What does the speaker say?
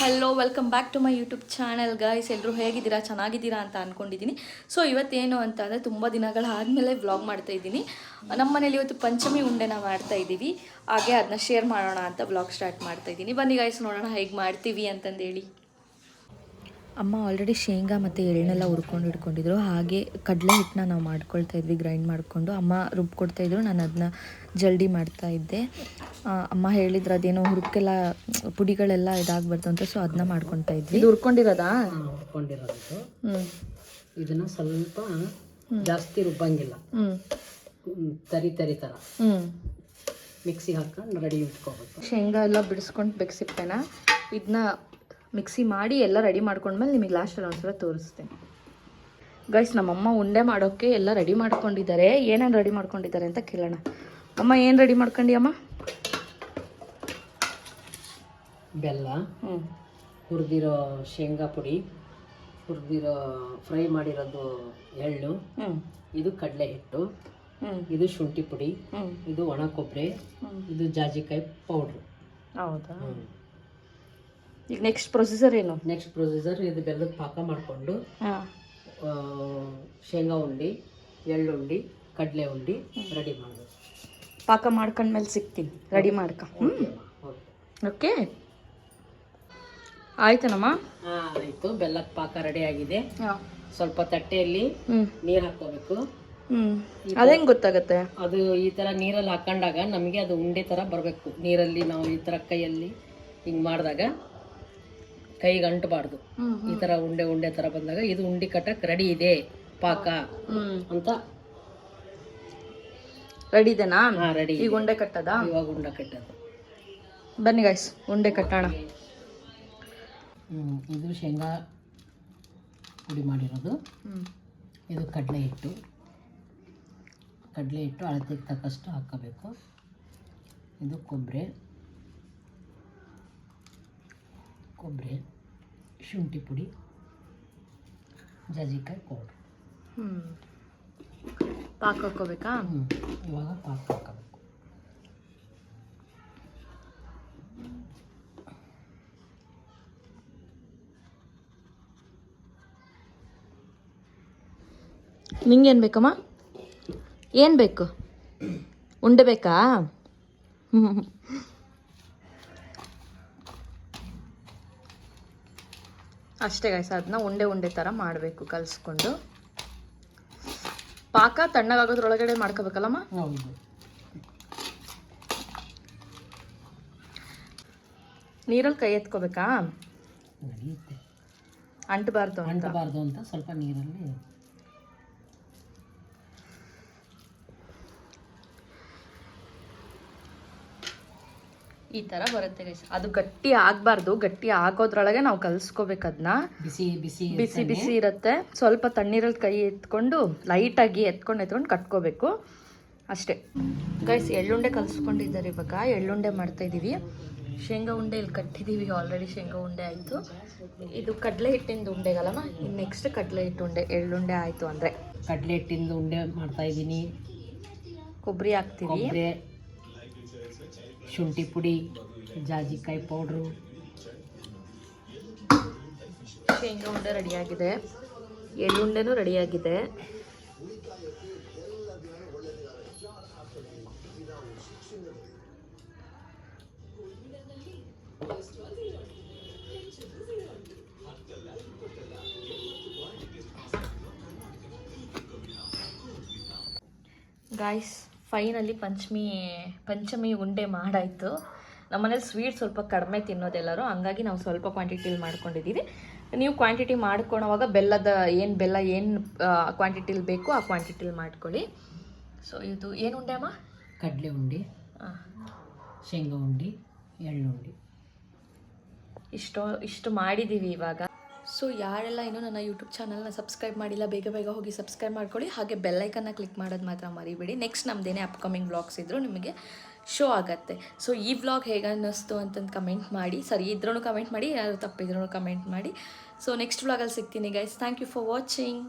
Hello welcome back to my YouTube channel guys ಎಲ್ಲರೂ ಹೇಗಿದ್ದೀರಾ? ಚೆನ್ನಾಗಿದ್ದೀರಾ ಅಂತ ಅಂದ್ಕೊಂಡಿದ್ದೀನಿ ಸೊ ಇವತ್ತೇನು ಅಂತ ಅಂದರೆ ತುಂಬ ದಿನಗಳ ಆದಮೇಲೆ ವ್ಲಾಗ್ ಮಾಡ್ತಾ ಇದ್ದೀನಿ. ನಮ್ಮ ಮನೇಲಿ ಇವತ್ತು ಪಂಚಮಿ ಉಂಡೆನ ಮಾಡ್ತಾ ಇದ್ದೀವಿ. ಹಾಗೆ ಅದನ್ನ ಶೇರ್ ಮಾಡೋಣ ಅಂತ ವ್ಲಾಗ್ ಸ್ಟಾರ್ಟ್ ಮಾಡ್ತಾ ಇದ್ದೀನಿ. ಬನ್ನಿ ಗೈಸ್ ನೋಡೋಣ ಹೇಗೆ ಮಾಡ್ತೀವಿ ಅಂತಂದೇಳಿ. ಅಮ್ಮ ಆಲ್ರೆಡಿ ಶೇಂಗಾ ಮತ್ತು ಎಳ್ಳೆಲ್ಲ ಹುರ್ಕೊಂಡು ಇಟ್ಕೊಂಡಿದ್ರು. ಹಾಗೆ ಕಡಲೆ ಹಿಟ್ಟನ್ನ ನಾವು ಮಾಡ್ಕೊಳ್ತಾ ಇದ್ವಿ ಗ್ರೈಂಡ್ ಮಾಡಿಕೊಂಡು. ಅಮ್ಮ ರುಬ್ಕೊಡ್ತಾ ಇದ್ರು ನಾನು ಅದನ್ನ ಜಲ್ದಿ ಮಾಡ್ತಾ ಇದ್ದೆ. ಅಮ್ಮ ಹೇಳಿದ್ರು ಅದೇನೋ ಹುರುಕೆಲ್ಲ ಪುಡಿಗಳೆಲ್ಲ ಇದಾಗಬಾರ್ದು ಅಂತ ಸೊ ಅದನ್ನ ಮಾಡ್ಕೊತಾ ಇದ್ವಿ. ಇದು ಹುರ್ಕೊಂಡಿರೋದಾ? ಹುರ್ಕೊಂಡಿರೋದು. ಹ್ಞೂ ಇದನ್ನ ಸ್ವಲ್ಪ ಜಾಸ್ತಿ ರುಬ್ಬಂಗಿಲ್ಲ. ತರಿ ತರಿ ತರ. ಹ್ಞೂ ಮಿಕ್ಸಿಗೆ ಹಾಕೊಂಡು ರೆಡಿ ಇಟ್ಕೋಬೇಕು. ಶೇಂಗಾ ಎಲ್ಲ ಬಿಡಿಸ್ಕೊಂಡು ಬೆಕ್ಸಿಪ್ಪೆನ ಇದನ್ನ ಮಿಕ್ಸಿ ಮಾಡಿ ಎಲ್ಲ ರೆಡಿ ಮಾಡ್ಕೊಂಡ್ಮೇಲೆ ನಿಮಗೆ ಲಾಸ್ಟಲ್ಲಿ ಒಂದ್ಸಲ ತೋರಿಸ್ತೇನೆ. ಗೈಸ್ ನಮ್ಮಮ್ಮ ಉಂಡೆ ಮಾಡೋಕ್ಕೆ ಎಲ್ಲ ರೆಡಿ ಮಾಡ್ಕೊಂಡಿದ್ದಾರೆ. ಏನೇನು ರೆಡಿ ಮಾಡ್ಕೊಂಡಿದ್ದಾರೆ ಅಂತ ಕೇಳೋಣ. ಅಮ್ಮ ಏನು ರೆಡಿ ಮಾಡ್ಕೊಂಡಿ ಅಮ್ಮ? ಬೆಲ್ಲ ಹ್ಞೂ ಹುರಿದಿರೋ ಶೇಂಗಾ ಪುಡಿ ಹುರಿದಿರೋ ಫ್ರೈ ಮಾಡಿರೋದು ಎಳ್ಳು ಹ್ಞೂ ಇದು ಕಡಲೆ ಹಿಟ್ಟು ಇದು ಶುಂಠಿ ಪುಡಿ ಹ್ಞೂ ಇದು ಒಣ ಕೊಬ್ಬರಿ ಹ್ಞೂ ಇದು ಜಾಜಿಕಾಯಿ ಪೌಡ್ರು. ಹೌದಾ? ಈಗ ನೆಕ್ಸ್ಟ್ ಪ್ರೊಸೀಜರ್ ಏನು? ನೆಕ್ಸ್ಟ್ ಪ್ರೊಸೀಜರ್ ಇದು ಬೆಲ್ಲದ ಪಾಕ ಮಾಡಿಕೊಂಡು ಶೇಂಗಾ ಉಂಡಿ ಎಳ್ಳುಂಡಿ ಕಡಲೆ ಉಂಡಿ ರೆಡಿ ಮಾಡೋದು ಪಾಕ ಮಾಡ್ಕೊಂಡ್ಮೇಲೆ ಸಿಗ್ತೀನಿ. ರೆಡಿ ಮಾಡ್ಕ. ಹ್ಞೂ ಓಕೆ. ಆಯ್ತನಮ್ಮ? ಆಯಿತು. ಬೆಲ್ಲದ ಪಾಕ ರೆಡಿ ಆಗಿದೆ. ಸ್ವಲ್ಪ ತಟ್ಟೆಯಲ್ಲಿ ನೀರು ಹಾಕೋಬೇಕು ಹ್ಞೂ ಅದೇ ಗೊತ್ತಾಗತ್ತೆ? ಅದು ಈ ಥರ ನೀರಲ್ಲಿ ಹಾಕೊಂಡಾಗ ನಮಗೆ ಅದು ಉಂಡೆ ಥರ ಬರಬೇಕು. ನೀರಲ್ಲಿ ನಾವು ಈ ಥರ ಕೈಯಲ್ಲಿ ಹಿಂಗೆ ಮಾಡಿದಾಗ. ಕೈಗೆ ಅಂಟಬಾರ್ದು. ಈ ತರ ಉಂಡೆ ಉಂಡೆ ತರ ಬಂದಾಗ ಇದು ಉಂಡಿ ಕಟ್ಟಕ್ ರೆಡಿ ಇದೆ. ಪಾಕ. ಅಂತ. ರೆಡಿ ಇದೆನಾ? ರೆಡಿ ಈಗ ಉಂಡೆ ಕಟ್ಟದ? ಇವಾಗ ಉಂಡೆ ಕಟ್ಟೋದು. ಬನ್ನಿ ಗಾಯ್ಸ್ ಉಂಡೆ ಕಟ್ಟೋಣ. ಇದು ಶೇಂಗಾ ಪುಡಿ ಮಾಡಿರೋದು. ಇದು ಕಡಲೆ ಹಿಟ್ಟು. ಕಡಲೆ ಹಿಟ್ಟು ಅಳತೆಗೆ ತಕ್ಕಷ್ಟು ಹಾಕಬೇಕು. ಇದು ಕೊಬ್ಬರಿ. ಕೊಬ್ಬರಿ ಶುಂಠಿ ಪುಡಿ ಜಾಜಿಕಾಯಿ ಪೌಡ್ರ್. ಹ್ಞೂ ಪಾಕ ಹಾಕೋಬೇಕಾ ಹ್ಞೂ ಇವಾಗ ಪಾಕ ಹಾಕೋಬೇಕು ನಿಂಗೇನು ಬೇಕಮ್ಮ? ಏನು ಬೇಕು? ಉಂಡೆ ಬೇಕಾ? ಹ್ಞೂ ಅಷ್ಟೇ ಗೈಸ್ ಅದನ್ನ ಉಂಡೆ ಉಂಡೆ ಥರ ಮಾಡಬೇಕು ಕಲಿಸ್ಕೊಂಡು. ಪಾಕ ತಣ್ಣಗಾಗೋದ್ರೊಳಗಡೆ ಮಾಡ್ಕೋಬೇಕಲ್ಲಮ್ಮ? ನೀರಲ್ಲಿ ಕೈ ಎತ್ಕೋಬೇಕಾ? ಅಂಟಬಾರ್ದು ಅಂಟಬಾರ್ದು ಅಂತ ಸ್ವಲ್ಪ ನೀರಲ್ಲಿ ಈ ಥರ ಬರುತ್ತೆ ಗೈಸ್ ಅದು ಗಟ್ಟಿ ಆಗಬಾರ್ದು. ಗಟ್ಟಿ ಆಗೋದ್ರೊಳಗೆ ನಾವು ಕಲಿಸ್ಕೋಬೇಕು ಅದನ್ನ ಬಿಸಿ ಬಿಸಿ ಬಿಸಿ ಬಿಸಿ ಇರುತ್ತೆ. ಸ್ವಲ್ಪ ತಣ್ಣೀರಲ್ಲಿ ಕೈ ಎತ್ಕೊಂಡು ಲೈಟಾಗಿ ಎತ್ಕೊಂಡು ಎತ್ಕೊಂಡು ಕಟ್ಕೋಬೇಕು. ಅಷ್ಟೇ. ಗೈಸ್ ಎಳ್ಳುಂಡೆ ಕಲಿಸ್ಕೊಂಡಿದ್ದಾರೆ ಇವಾಗ. ಎಳ್ಳುಂಡೆ ಮಾಡ್ತಾ ಇದೀವಿ. ಶೇಂಗಾ ಉಂಡೆ ಇಲ್ಲಿ ಕಟ್ಟಿದ್ದೀವಿ ಆಲ್ರೆಡಿ ಶೇಂಗಾ ಉಂಡೆ ಆಯಿತು. ಇದು ಕಡಲೆ ಹಿಟ್ಟಿಂದ ಉಂಡೆಗಲ್ಲಮ್ಮ ಇನ್ನು ನೆಕ್ಸ್ಟ್ ಕಡಲೆ ಹಿಟ್ಟು ಉಂಡೆ ಎಳ್ಳುಂಡೆ ಆಯಿತು ಅಂದರೆ. ಕಡಲೆ ಹಿಟ್ಟಿಂದ ಉಂಡೆ ಮಾಡ್ತಾ ಇದ್ದೀನಿ ಕೊಬ್ಬರಿ ಹಾಕ್ತೀವಿ. ಶುಂಠಿ ಪುಡಿ ಜಾಜಿಕಾಯಿ ಪೌಡ್ರು. ಶೇಂಗಾ ಉಂಡೆ ರೆಡಿಯಾಗಿದೆ. ಎಳ್ಳುಂಡೆನೂ ರೆಡಿಯಾಗಿದೆ. ಗಾಯ್ಸ್ ಫೈನಲಿ ಪಂಚಮಿ ಪಂಚಮಿ ಉಂಡೆ ಮಾಡಾಯಿತು. ನಮ್ಮನೇಲಿ ಸ್ವೀಟ್ ಸ್ವಲ್ಪ ಕಡಿಮೆ ತಿನ್ನೋದೆಲ್ಲರೂ ಹಂಗಾಗಿ ನಾವು ಸ್ವಲ್ಪ ಕ್ವಾಂಟಿಟಿಲಿ ಮಾಡ್ಕೊಂಡಿದ್ದೀವಿ. ನೀವು ಕ್ವಾಂಟಿಟಿ ಮಾಡ್ಕೊಳೋವಾಗ ಬೆಲ್ಲದ ಏನು ಬೆಲ್ಲ ಏನು ಕ್ವಾಂಟಿಟಿಲಿ ಬೇಕು ಆ ಕ್ವಾಂಟಿಟಿಲಿ ಮಾಡ್ಕೊಳ್ಳಿ. ಸೊ ಇದು ಏನು ಉಂಡೆ ಅಮ್ಮ? ಕಡಲೆ ಉಂಡೆ ಶೇಂಗಾ ಉಂಡೆ ಎಳ್ಳುಂಡೆ ಇಷ್ಟು ಇಷ್ಟು ಮಾಡಿದ್ದೀವಿ ಇವಾಗ. ಸೊ ಯಾರೆಲ್ಲ ಇನ್ನೂ ನನ್ನ ಯೂಟ್ಯೂಬ್ ಚಾನಲ್ನ ಸಬ್ಸ್ಕ್ರೈಬ್ ಮಾಡಿಲ್ಲ, ಬೇಗ ಬೇಗ ಹೋಗಿ ಸಬ್ಸ್ಕ್ರೈಬ್ ಮಾಡ್ಕೊಳ್ಳಿ. ಹಾಗೆ ಬೆಲ್ಲೈಕನ್ನ ಕ್ಲಿಕ್ ಮಾಡೋದು ಮಾತ್ರ ಮರಿಬೇಡಿ. ನೆಕ್ಸ್ಟ್ ನಮ್ಮದೇನೇ ಅಪ್ಕಮಿಂಗ್ ವ್ಲಾಗ್ಸ್ ಇದ್ದರೂ ನಿಮಗೆ ಶೋ ಆಗುತ್ತೆ. ಸೊ ಈ ವ್ಲಾಗ್ ಹೇಗೆ ಅನ್ನಿಸ್ತು ಅಂತಂದು ಕಮೆಂಟ್ ಮಾಡಿ. ಸರಿ ಇದ್ರೂ ಕಮೆಂಟ್ ಮಾಡಿ, ಯಾರು ತಪ್ಪಿದ್ರೂ ಕಮೆಂಟ್ ಮಾಡಿ. ಸೊ ನೆಕ್ಸ್ಟ್ ವ್ಲಾಗಲ್ಲಿ ಸಿಗ್ತೀನಿ guys thank you for watching